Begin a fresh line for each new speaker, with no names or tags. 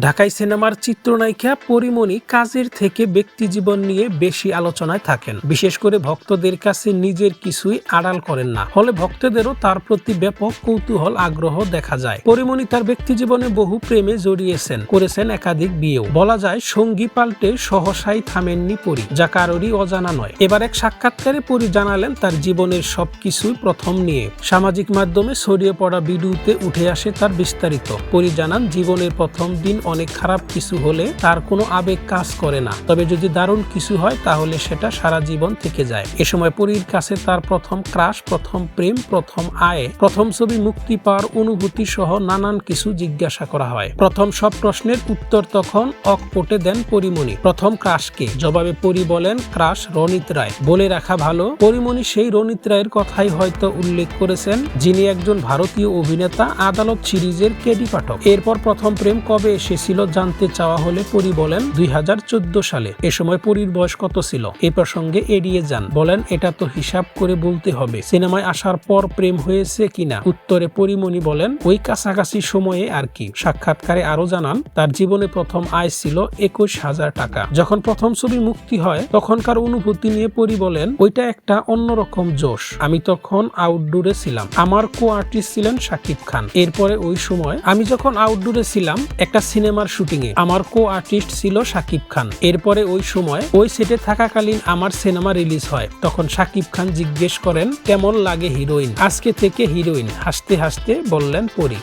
ঢাকাই সিনেমার চিত্রনায়িকা পরিমণি কাজের থেকে ব্যক্তি জীবন নিয়ে বেশি আলোচনায় থাকেন। বিশেষ করে ভক্তদের কাছে নিজের কিছুই আড়াল করেন না। ফলে ভক্তদেরও তার প্রতি ব্যাপক কৌতূহল, আগ্রহ দেখা যায়। পরিমণি তার ব্যক্তি জীবনে বহু প্রেমে জড়িয়েছেন, করেছেন একাধিক বিয়েও। বলা যায়, সঙ্গী পাল্টে সহসাই থামেননি পরি, যা কারোরই অজানা নয়। এবার এক সাক্ষাৎকারে পরি জানালেন তার জীবনের সবকিছুই প্রথম নিয়ে। সামাজিক মাধ্যমে ছড়িয়ে পড়া ভিডিওতে উঠে আসে তার বিস্তারিত। পরি জানান, জীবনের প্রথম দিন অনেক খারাপ কিছু হলে তার কোনো আবেগ কাজ করে না। তবে যদি দারুণ কিছু হয়, তাহলে সেটা সারা জীবন থেকে যায়। এ সময় পরীর কাছে তার প্রথম ক্রাশ, প্রথম প্রেম, প্রথম আয়, প্রথম ছবি মুক্তি পাওয়ার অনুভূতি সহ নানান কিছু জিজ্ঞাসা করা হয়। প্রথম সব প্রশ্নের উত্তর তখন অকপটে দেন পরিমণি। প্রথম ক্রাশকে জবাবে পরি বলেন, ক্রাশ রনিত রায়। বলে রাখা ভালো, পরিমণি সেই রনিত রায়ের কথাই হয়তো উল্লেখ করেছেন, যিনি একজন ভারতীয় অভিনেতা, আদালত সিরিজের কেডি পাঠক। এরপর প্রথম প্রেম কবে এসেছিল জানতে চাওয়া হলে পরি বলেন দুই হাজার চোদ্দ সালে। এ সময় পরীর বয়স কত ছিল? এ প্রসঙ্গে এড়িয়ে যান। বলেন, এটা তো হিসাব করে বলতে হবে। সিনেমায় আসার পর প্রেম হয়েছে কিনা উত্তরে পরিমণি বলেন, ওই কাছাকাছি সময়ে আর কি। সাক্ষাৎকারে আরও জানান, তার জীবনে প্রথম আয় ছিল একুশ হাজার টাকা। যখন প্রথম ছবি মুক্তি হয়, তখনকার অনুভূতি নিয়ে পরি বলেন, ওইটা একটা অন্যরকম জোশ। আমি তখন আউটডোরে ছিলাম। আমার কো আর্টিস্ট ছিলেন শাকিব খান। এরপরে ওই সময় আমি যখন আউটডোরে ছিলাম, একটা সিনেমার শুটিং এ আমার কো আর্টিস্ট ছিল শাকিব খান। এরপরে ওই সময় ওই সেটে থাকাকালীন আমার সিনেমা রিলিজ হয়। তখন শাকিব খান জিজ্ঞেস করেন, কেমন লাগে হিরোইন? আজকে থেকে হিরোইন, হাসতে হাসতে বললেন পরি।